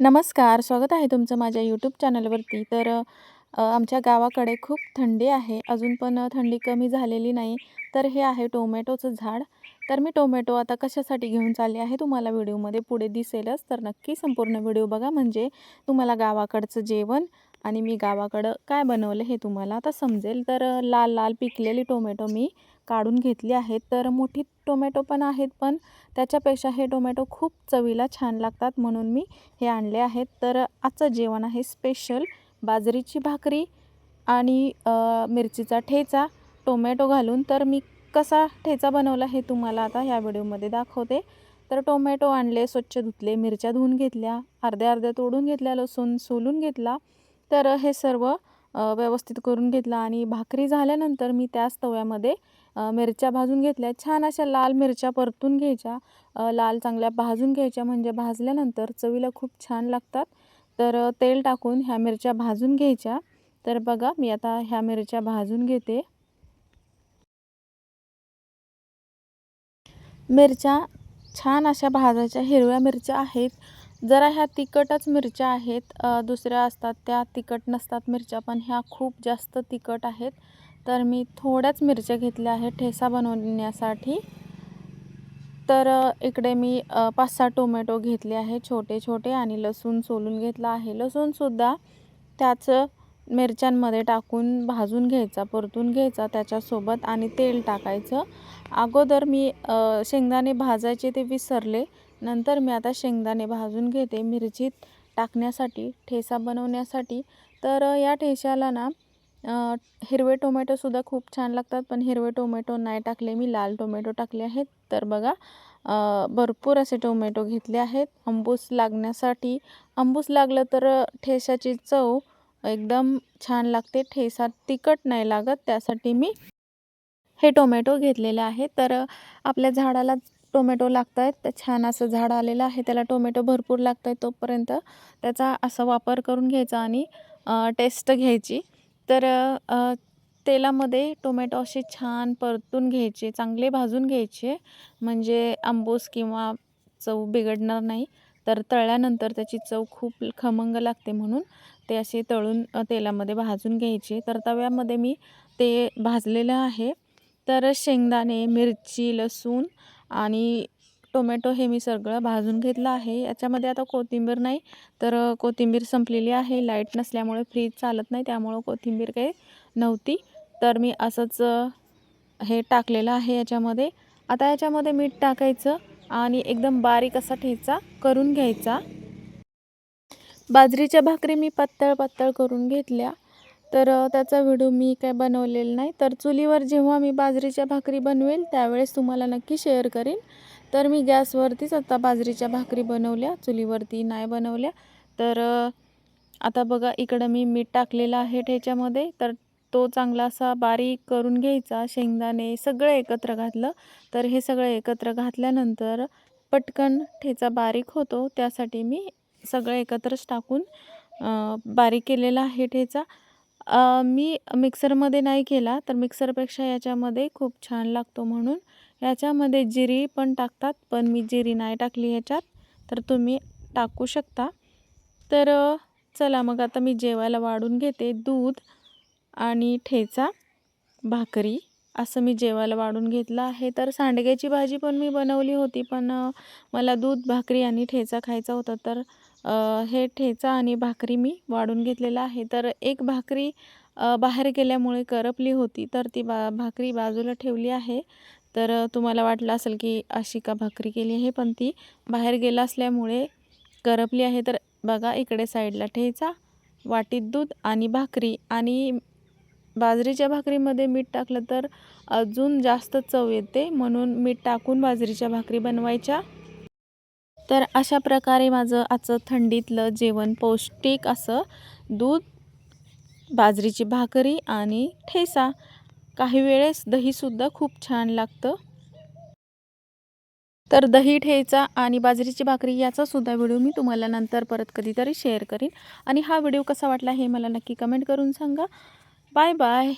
नमस्कार स्वागत आहे तुमचं माझ्या यूट्यूब चॅनलवरती तर आमच्या गावाकडे खूप थंडी आहे. अजून पण थंडी कमी झालेली नाही. तर हे आहे टोमॅटोचं झाड. तर मी टोमॅटो आता कशासाठी घेऊन चालले आहे तुम्हाला व्हिडिओमध्ये पुढे दिसेलच. तर नक्की संपूर्ण व्हिडिओ बघा. म्हणजे तुम्हाला गावाकडचं जेवण आणि मी गावाकडं काय बनवलं हे तुम्हाला आता समजेल. तर लाल लाल पिकलेली टोमॅटो मी काढून घेतली आहेत तर मोठी टोमॅटो पण आहेत पण त्याच्यापेक्षा हे टोमॅटो खूप चवीला छान लागतात म्हणून मी हे आणले आहेत. तर आजचं जेवण आहे स्पेशल बाजरीची भाकरी आणि मिरचीचा ठेचा टोमॅटो घालून. तर मी कसा ठेचा बनवला हे तुम्हाला आता ह्या व्हिडिओमध्ये दाखवते. तर टोमॅटो आणले स्वच्छ धुतले मिरच्या धुवून घेतल्या अर्ध्या अर्ध्या तोडून घेतल्या लसूण सोलून घेतला. तर हे सर्व व्यवस्थित करून घेतलं आणि भाकरी झाल्यानंतर मी त्याच तव्यामध्ये मिरच्या भाजून घेतल्या. छान अशा लाल मिरच्या परतून घ्यायच्या. लाल चांगल्या भाजून घ्यायच्या. म्हणजे भाजल्यानंतर चवीला खूप छान लागतात. तर तेल टाकून ह्या मिरच्या भाजून घ्यायच्या. तर बघा मी आता ह्या मिरच्या भाजून घेते. मिरच्या छान अशा भाजायच्या. हिरव्या मिरच्या आहेत. जरा ह्या तिखटच मिरच्या आहेत. दुसऱ्या असतात त्या तिखट नसतात मिरच्या पण ह्या खूप जास्त तिखट आहेत. तर मी थोड्याच मिरच्या घेतल्या आहेत ठेसा बनवण्यासाठी. तर इकडे मी पाच सहा टोमॅटो घेतले आहे छोटे छोटे आणि लसूण सोलून घेतला आहे. लसूणसुद्धा त्याच मिरच्यांमध्ये टाकून भाजून घ्यायचा परतून घ्यायचा त्याच्यासोबत आणि तेल टाकायचं. अगोदर मी शेंगदाणे भाजायचे ते विसरले. नंतर मी आता शेंगदाणे भाजून घेते मिरचीत टाकण्यासाठी ठेसा बनवण्यासाठी. तर या ठेशाला ना हिरवे टोमॅटोसुद्धा खूप छान लागतात पण हिरवे टोमॅटो नाही टाकले मी. लाल टोमॅटो टाकले आहेत. तर बघा भरपूर असे टोमॅटो घेतले आहेत. आंबूस लागण्यासाठी आंबूस लागलं तर ठेशाची चव एकदम छान लागते. ठेसा तिखट नाही लागत त्यासाठी मी हे टोमॅटो घेतलेले आहे तर आपल्या झाडाला टोमॅटो लागत आहेत तर छान असं झाड आलेलं आहे त्याला टोमॅटो भरपूर लागत आहे तोपर्यंत. त्याचा असा वापर करून घ्यायचा आणि टेस्ट घ्यायची. तर तेलामध्ये टोमॅटो असे छान परतून घ्यायचे चांगले भाजून घ्यायचे. म्हणजे आंबूस किंवा चव बिघडणार नाही तर तळल्यानंतर त्याची चव खूप खमंग लागते म्हणून ते असे तळून तेलामध्ये भाजून घ्यायचे. तर तव्यामध्ये मी ते भाजलेलं आहे. तर शेंगदाणे मिरची लसूण आणि टोमॅटो हे मी सगळं भाजून घेतलं आहे. याच्यामध्ये आता कोथिंबीर नाही तर कोथिंबीर संपलेली आहे. लाइट नसल्यामुळे फ्रीज चालत नाही त्यामुळं कोथिंबीर काही नव्हती. तर मी असंच हे टाकलेलं आहे याच्यामध्ये. आता याच्यामध्ये मीठ टाकायचं आणि एकदम बारीक असा ठेचा करून घ्यायचा. बाजरीच्या भाकरी मी पातळ पातळ करून घेतल्या. तर त्याचा व्हिडिओ मी काय बनवलेला नाही. तर चुलीवर जेव्हा मी बाजरीच्या भाकरी बनवेल त्यावेळेस तुम्हाला नक्की शेअर करेन. तर मी गॅसवरतीच आता बाजरीच्या भाकरी बनवल्या चुलीवरती नाही बनवल्या. तर आता बघा इकडं मी मीठ टाकलेलं आहे ठेच्यामध्ये. तर तो चांगला असा बारीक करून घ्यायचा शेंगदाणे सगळं एकत्र घातलं. तर हे सगळं एकत्र घातल्यानंतर पटकन ठेचा बारीक होतो. त्यासाठी मी सगळं एकत्रच टाकून बारीक केलेला आहे ठेचा. अ, मी मिक्सरमध्ये नाही केला तर मिक्सरपेक्षा याच्यामध्ये खूप छान लागतो म्हणून. याच्यामध्ये जिरी पण टाकतात पण मी जिरी नाही टाकली ह्याच्यात तर तुम्ही टाकू शकता. तर अ, चला मग आता मी जेवायला वाढून घेते. दूध आणि ठेचा भाकरी असं मी जेवायला वाढून घेतलं आहे. तर सांडग्याची भाजी पण मी बनवली होती पण मला दूध भाकरी आणि ठेचा खायचा होता तर हे ठेचा आणि भाकरी मी वाढून घेतलेलं आहे. तर एक भाकरी बाहेर गेल्यामुळे करपली होती तर ती बा भाकरी बाजूला ठेवली आहे. तर तुम्हाला वाटलं असेल की अशी का भाकरी केली आहे पण ती बाहेर गेला असल्यामुळे करपली आहे. तर बघा इकडे साईडला ठेचा वाटीत दूध आणि भाकरी आणि बाजरीच्या भाकरीमध्ये मीठ टाकलं तर अजून जास्त चव येते. म्हणून मीठ टाकून बाजरीच्या भाकरी बनवायच्या. तर अशा प्रकारे माझं आजचं थंडीतलं जेवण पौष्टिक असं दूध बाजरीची भाकरी आणि ठेसा. काही वेळेस दहीसुद्धा खूप छान लागतं. तर दही ठेचा आणि बाजरीची भाकरी याचा सुद्धा व्हिडिओ मी तुम्हाला नंतर परत कधीतरी शेअर करीन. आणि हा व्हिडिओ कसा वाटला हे मला नक्की कमेंट करून सांगा. Bye bye.